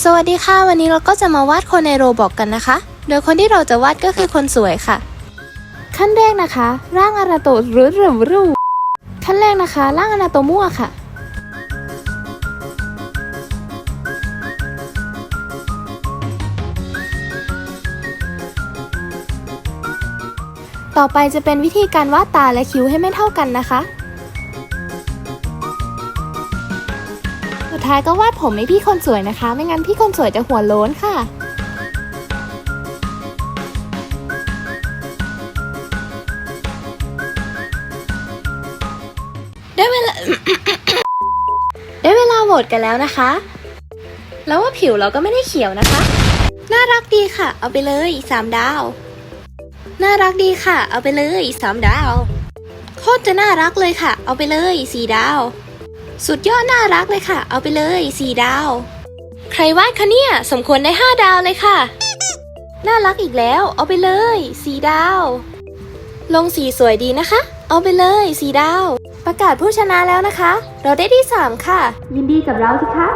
สวัสดีค่ะ วันนี้เราก็จะมาวาดคนในโรบอกกันนะคะ โดยคนที่เราจะวาดก็คือคนสวยค่ะ ขั้นแรกนะคะ ร่างอาราโตหรือหรือรูขั้นแรกนะคะ ร่างอาราโตมั่วค่ะ ต่อไปจะเป็นวิธีการวาดตาและคิ้วให้ไม่เท่ากันนะคะ ท้ายก็วาดผมให้พี่คนสวยนะคะ ไม่งั้นพี่คนสวยจะหัวโล้นค่ะได้เวลา ได้เวลาโหวตกันแล้วนะคะ แล้วว่าผิวเราก็ไม่ได้เขียวนะคะ น่ารักดีค่ะ เอาไปเลยสามดาว น่ารักดีค่ะ เอาไปเลยสามดาว โคตรจะน่ารักเลยค่ะ เอาไปเลยสี่ดาว สุดยอดน่ารักเลยค่ะ เอาไปเลยสีดาว ใครวาดคะเนี่ย สมควรได้ห้าดาวเลยค่ะ น่ารักอีกแล้ว เอาไปเลยสีดาว ลงสีสวยดีนะคะ เอาไปเลยสีดาว ประกาศผู้ชนะแล้วนะคะ เราได้ที่สามค่ะ ยินดีกับเราสิคะ